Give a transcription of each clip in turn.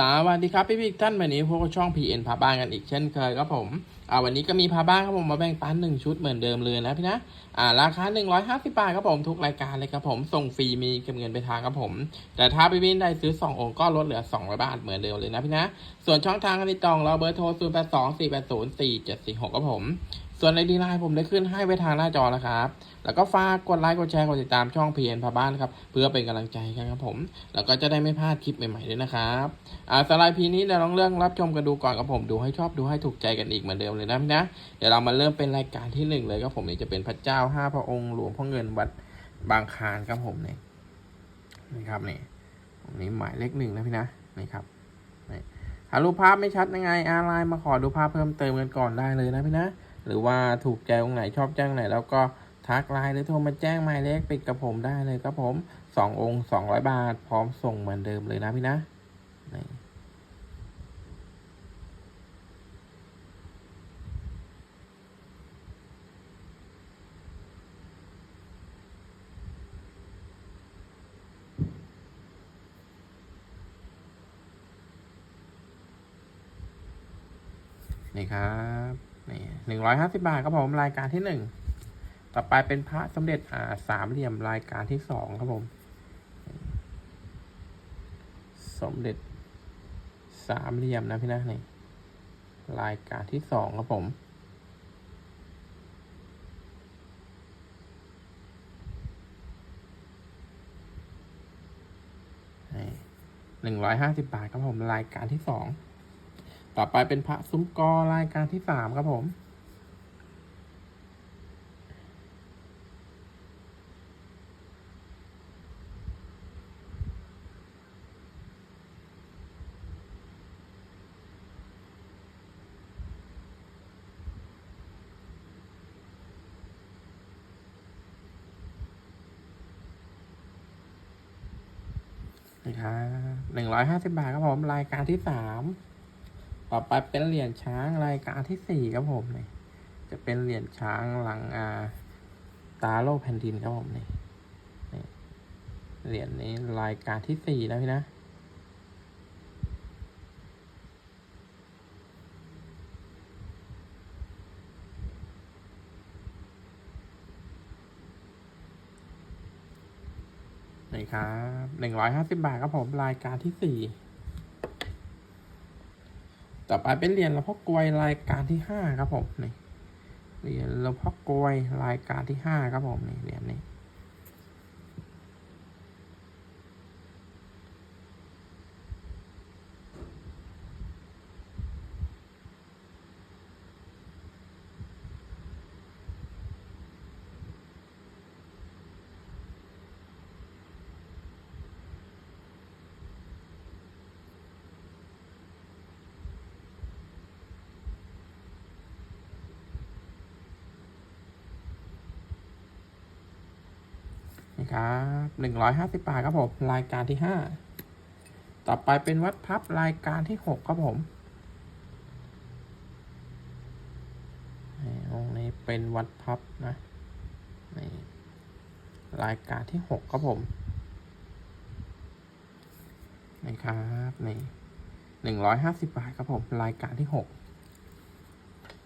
สวัสดีครับพี่พี่ท่านวันนี้พวกช่อง PN พาบ้านกันอีกเช่นเคยครับผมอ่าวันนี้ก็มีพาบ้านครับผมมาแบ่งปันหนึ่งชุดเหมือนเดิมเลยนะพี่นะอ่าราคา 150 บาทครับผมทุกรายการเลยครับผมส่งฟรีมีเก็บเงินไปทางครับผม แต่ถ้าพี่พี่ได้ซื้อ 2 องค์ก็ลดเหลือ200บาทเหมือนเดิมเลยนะพี่นะ ส่วนช่องทางการติดต่อเราเบอร์โทร 0 8 2 4 8 0 4 7 4 6ครับผม ส่วนในดีไลน์ผมได้ขึ้นให้ไว้ทางหน้าจอแล้วครับ แล้วก็ฝากกดไลค์กดแชร์กดติดตามช่อง PN พาบ้านครับ เพื่อเป็นกำลังใจกันครับผม แล้วก็จะได้ไม่พลาดคลิปใหม่ๆด้วยนะครับอ่าสไลด์พีนี้เดี๋ยวลองเรื่องรับชมกันดูก่อนครับผมดูให้ชอบดูให้ถูกใจกันอีกเหมือนเดิมเลยนะพี่นะ เดี๋ยวเรามาเริ่มเป็นรายการที่หนึ่งเลยครับผมนี่จะเป็นพระเจ้าห้าพระองค์หลวงพ่อเงินวัดบางคานครับผมนี่นี่ครับนี่ตรงนี้หมายเลขหนึ่งนะพี่นะนี่ครับนี่ถ้ารูปภาพไม่ชัดยังไงอาไลน์มาขอดูภาพเพิ่มเติมกันก่อนได้เลยนะพี่นะ หรือว่าถูกใจตรงไหนชอบแจ้งไหน แล้วก็ทักไลน์หรือโทรมาแจ้งหมายเลขปิดกับผมได้เลยครับผมสององค์สองร้อยบาท พร้อมส่งเหมือนเดิมเลยนะพี่นะนี่ครับ นี่หนึ่งร้อยห้าสิบาทครับผมรายการที่หนึ่งต่อไปเป็นพระสมเด็จอ่าสามเหลี่ยมรายการที่สองครับผม สมเด็จสามเหลี่ยมนะพี่นะนี่รายการที่สองครับผมหนึ่งร้อยห้าสิบาทครับผมรายการที่สอง ต่อไปเป็นพระซุ้มกอรายการที่สามครับผม นะครับหนึ่งร้อยห้าสิบาทครับผม รายการที่สาม ต่อไปเป็นเหรียญช้างรายการที่สี่ครับผมนี่จะเป็นเหรียญช้างหลังอาตาโลกแผ่นดินครับผมนี่เหรียญนี้รายการที่สี่นะพี่นะนี่ครับหนึ่งร้อยห้าสิบาทครับผมรายการที่สี่ ต่อไปเป็นเหรียญหลวงพ่อกลวยรายการที่ห้าครับผมนี่เหรียญหลวงพ่อกลวยรายการที่ห้าครับผมนี่เหรียญนี้ ครับหนึ่งร้อยห้าสิบาทครับผม รายการที่ห้า ต่อไปเป็นวัดพับรายการที่หกครับผมนี่องค์นี้เป็นวัดพับนะนี่รายการที่หกครับผมนี่ครับนี่หนึ่งร้อยห้าสิบาทครับผม รายการที่หก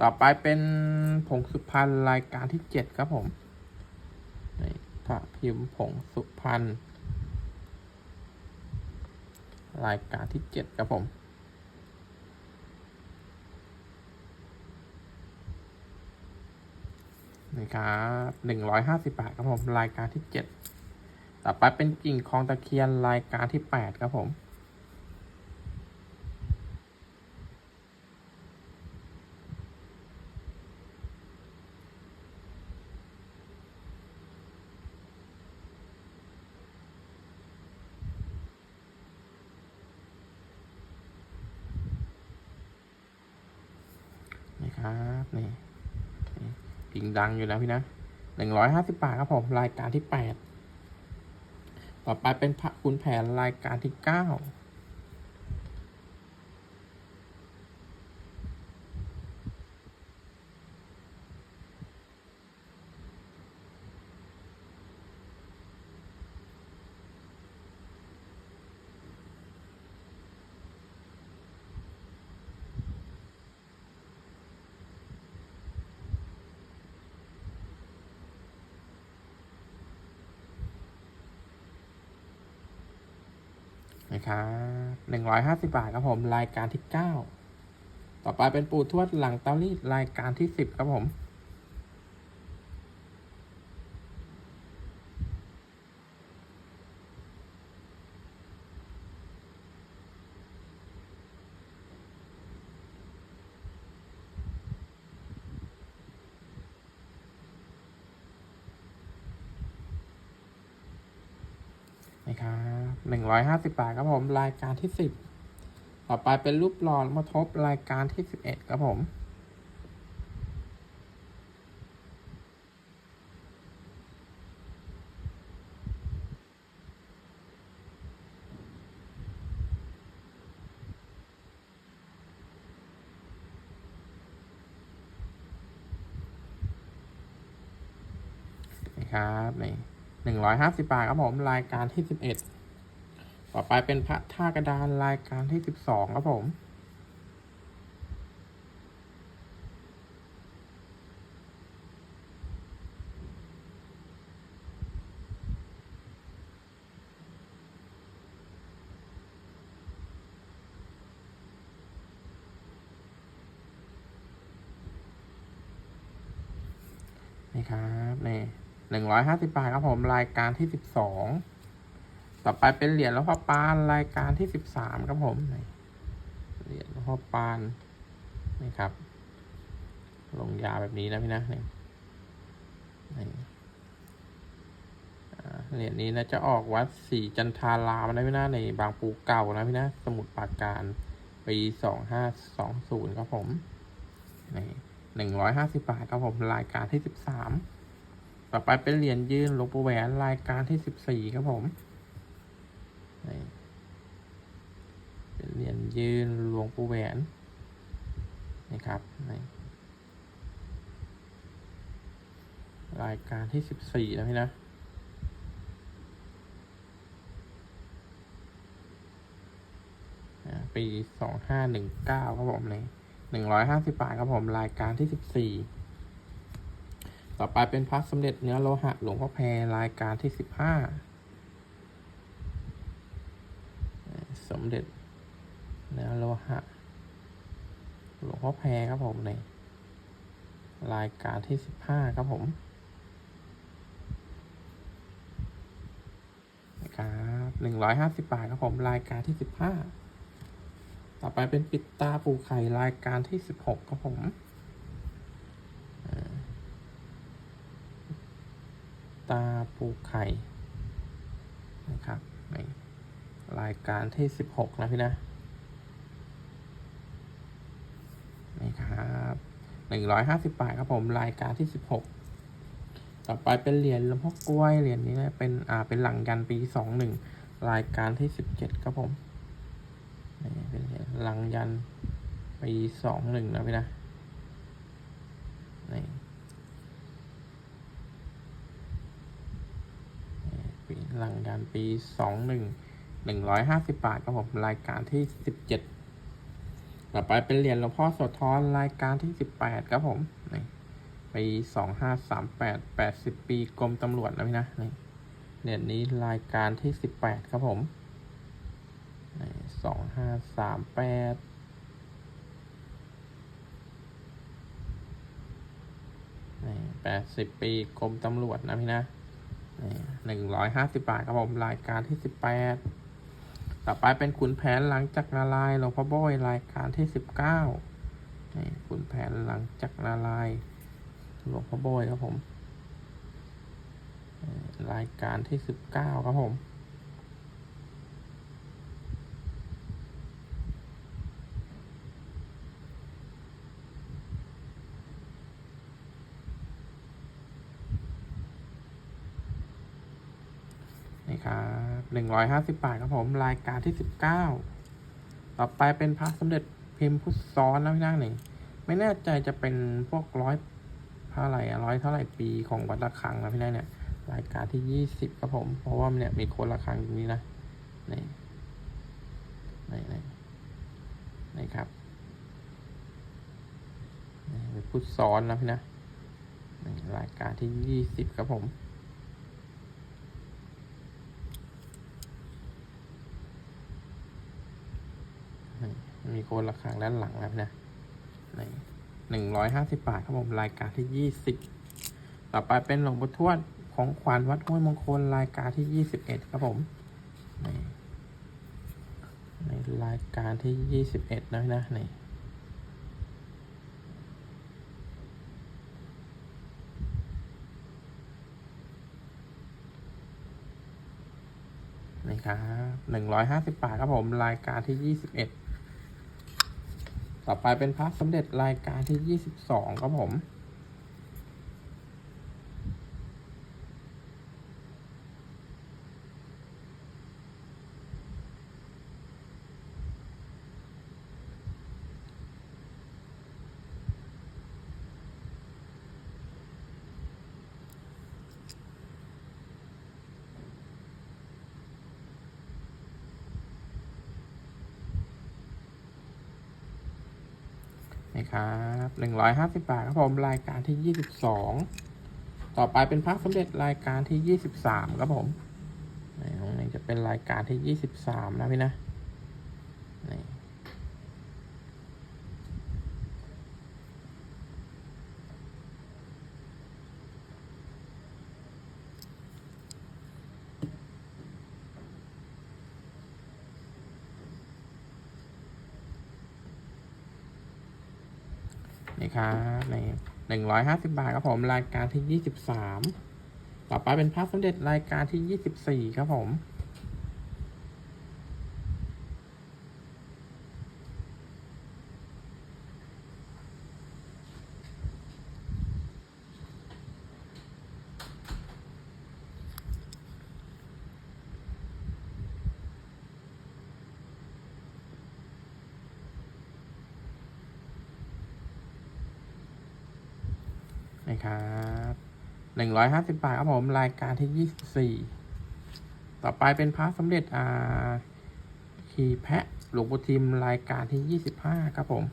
ต่อไปเป็นผงสุพรรณรายการที่เจ็ดครับผมนี่ พระพิมพ์ผงสุพรรณรายการที่เจ็ดครับผมนี่ครับหนึ่งร้อยห้าสิบาทครับผม รายการที่เจ็ดต่อไปเป็นกิ่งคลองตะเคียนรายการที่แปดครับผม นี่ ครับนี่นี่กิ่งดังอยู่แล้วพี่นะหนึ่งร้อยห้าสิบาทครับผมรายการที่แปดต่อไปเป็นพระคุณแผนรายการที่เก้า นะครับหนึ่งร้อยห้าสิบาทครับผม รายการที่เก้า ต่อไปเป็นปูทวดหลังเตารีดรายการที่สิบครับผม นะครับหนึ่งร้อยห้าสิบาทครับผม รายการที่สิบต่อไปเป็นรูปหล่อมาทบรายการที่สิบเอ็ดครับผมนะครับนี่หนึ่งร้อยห้าสิบาทครับผม รายการที่สิบเอ็ด ต่อไปเป็นพระท่ากระดานรายการที่สิบสองครับผม นี่ครับ นี่หนึ่งร้อยห้าสิบาทครับผม รายการที่สิบสอง ต่อไปเป็นเหรียญหลวงพ่อปานรายการที่สิบสามครับผมเหรียญหลวงพ่อปานนี่ครับ ลงยาแบบนี้นะพี่นะนี่นี่อ่าเหรียญนี้นะจะออกวัดศรีจันทารามนะพี่นะในบางปูเก่านะพี่นะสมุทรปราการปีสองห้าสองศูนย์ครับผมนี่หนึ่งร้อยห้าสิบาทครับผมรายการที่สิบสามต่อไปเป็นเหรียญยืนหลวงปู่แหวนรายการที่สิบสี่ครับผม เป็นเหรียญยืนหลวงปู่แหวนนี่ครับรายการที่สิบสี่นะพี่นะปีสองห้าหนึ่งเก้าครับผมนี่หนึ่งร้อยห้าสิบบาทครับผมรายการที่สิบสี่ต่อไปเป็นพระสมเด็จเนื้อโลหะหลวงพ่อแพรรายการที่สิบห้า ส มเด็จนื้อโลหะหลวงพ่อแพรครับผมในรายการที่สิบห้าครับผมนะครับหนึ่งร้อยห้าสิบบาทครับผมรายการที่สิบห้าต่อไปเป็นปิดตาปูไข่รายการที่สิบหกครับผมตาปูไข่นะครับใน รายการที่สิบหกนะพี่นะนี่ครับหนึ่งร้อยห้าสิบบาทครับผมรายการที่สิบหกต่อไปเป็นเหรียญลวงพ่อกล้วยเหรียญนี้นะเป็นอ่าเป็นหลังยันปีสองหนึ่งรายการที่สิบเจ็ดครับผมนี่เป็นเหรียญหลังยันปีสองหนึ่งนะพี่นะนี่หลังยันปีสองหนึ่ง หนึ่งร้อยห้าสิบบาทครับผมรายการที่สิบเจ็ดต่อไปเป็นเหรียญหลวงพ่อโสธรรายการที่สิบแปดครับผมนี่ปีสองห้าสามแปดแปดสิบปีกรมตำรวจนะพี่นะนี่เหรียญนี้รายการที่สิบแปดครับผมสองห้าสามแปดแปดสิบปีกรมตำรวจนะพี่นะหนึ่งร้อยห้าสิบบาทครับผมรายการที่สิบแปด ต่อไปเป็นขุนแผนหลังจากนาลายหลวงพ่อโบอยรายการที่สิบเก้านี่ขุนแผนหลังจากนาลายหลวงพ่อโบอยครับผม รายการที่สิบเก้าครับผม นี่ครับหนึ่งร้อยห้าสิบบาทครับผมรายการที่สิบเก้าต่อไปเป็นพระสมเด็จพิมพ์พุทธซ้อนนะพี่นั่งหนึ่งไม่แน่ใจจะเป็นพวกร้อยเท่าไหร่อะร้อยเท่าไหร่ปีของวัดระฆังนะพี่นั่งเนี่ย รายการที่ยี่สิบครับผม เพราะว่าเนี่ยมีคนระฆังตรงนี้นะนี่นี่นี่นี่ครับนี่เป็นพุทธซ้อนนะพี่นะรายการที่ยี่สิบครับผม มีโคนระฆังด้านหลังนะครับนะในหนึ่งร้อยห้าสิบบาทครับผมรายการที่ยี่สิบต่อไปเป็นหลวงปู่ทวดของขวัญวัดห้วยมงคลรายการที่ยี่สิบเอ็ดครับผมในในรายการที่ยี่สิบเอ็ดนะนะนี่นี่ครับหนึ่งร้อยห้าสิบบาทครับผมรายการที่ยี่สิบเอ็ด ต่อไปเป็นพระสมเด็จรายการที่ยี่สิบสองครับผม นะครับหนึ่งร้อยห้าสิบบาทครับผมรายการที่ยี่สิบสองต่อไปเป็นพระสำเร็จรายการที่ยี่สิบสามครับผมนี่ตรงนี้จะเป็นรายการที่ยี่สิบสามนะพี่นะนี่ นี่ครับในหนึ่งร้อยห้าสิบาทครับผมรายการที่ยี่สิบสามต่อไปเป็นภาพสมเด็จรายการที่ยี่สิบสี่ครับผม นะครับหนึ่งร้อยห้าสิบาทครับผมรายการที่ยี่สิบสี่ต่อไปเป็นพระสมเด็จอ่าขีแพะหลวงปู่ทิมรายการที่ยี่สิบห้าครับผม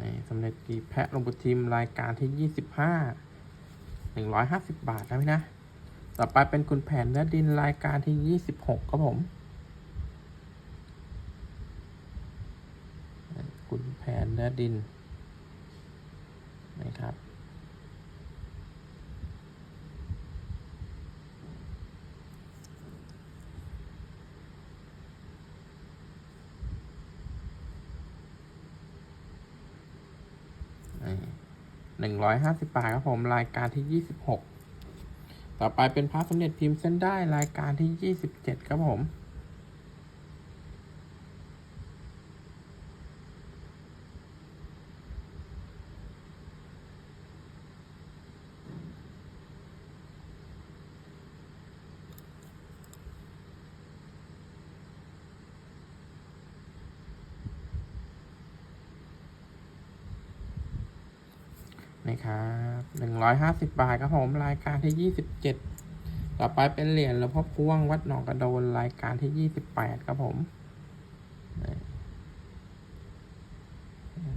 นี่ สำเร็จกีแพะลงบุทีมรายการที่ยี่สิบห้าหนึ่งร้อยห้าสิบบาทนะพี่นะ ต่อไปเป็นคุณแผนเนื้อดินรายการที่ยี่สิบหกครับผม คุณแผนเนื้อดินนะครับ ห นึ่งร้อยห้าสิบบาทครับผมรายการที่ยี่สิบหกต่อไปเป็นพระสมเด็จพิมพ์เส้นได้รายการที่ยี่สิบเจ็ดครับผม นะครับหนึ่งร้อยห้าสิบบาทครับผมรายการที่ยี่สิบเจ็ดต่อไปเป็นเหรียญหลวงพ่อพวงวัดหนองกระโดนรายการที่ยี่สิบแปดครับผม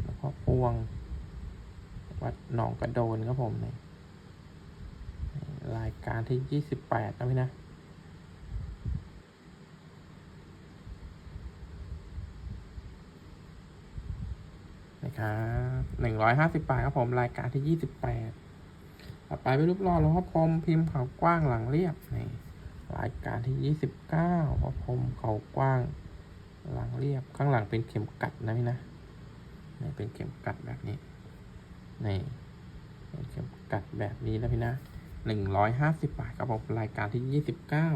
หลวงพ่อพวง วัดหนองกระโดนครับผมนี่รายการที่ยี่สิบแปดนะพี่นะ ครับหนึ่งร้อยห้าสิบบาทครับผมรายการที่ยี่สิบแปดต่อไปเป็นรูปหล่อหลวงพ่อพรมพิมพ์เขากว้างหลังเรียบนี่รายการที่ยี่สิบเก้าพ่อพรมเขากว้างหลังเรียบข้างหลังเป็นเข็มกัดนะพี่นะนี่เป็นเข็มกัดแบบนี้นี่เป็นเข็มกัดแบบนี้นะพี่นะหนึ่งร้อยห้าสิบบาทครับผมรายการที่ยี่สิบเก้า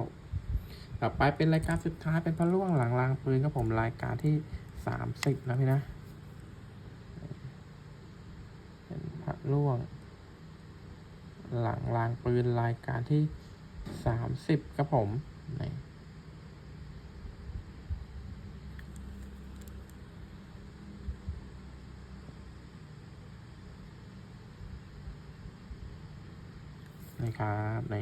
ต่อไปเป็นรายการสุดท้ายเป็นพระล่วงหลังรางปืนครับผมรายการที่สามสิบนะพี่นะ เป็นพระ ล่วง หลังรางปืนรายการที่สามสิบครับผมนี่นี่ครับใน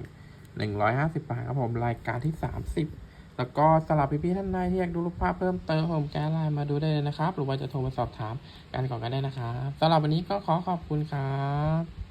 หนึ่งร้อยห้าสิบบาทครับผม รายการที่สามสิบ แล้วก็สำหรับพี่ๆท่านใดที่อยากดูรูปภาพเพิ่มเติมผมแก้ไลน์มาดูได้เลยนะครับ หรือว่าจะโทรมาสอบถามกันก่อนก็ได้นะครับสำหรับวันนี้ก็ขอขอบคุณครับ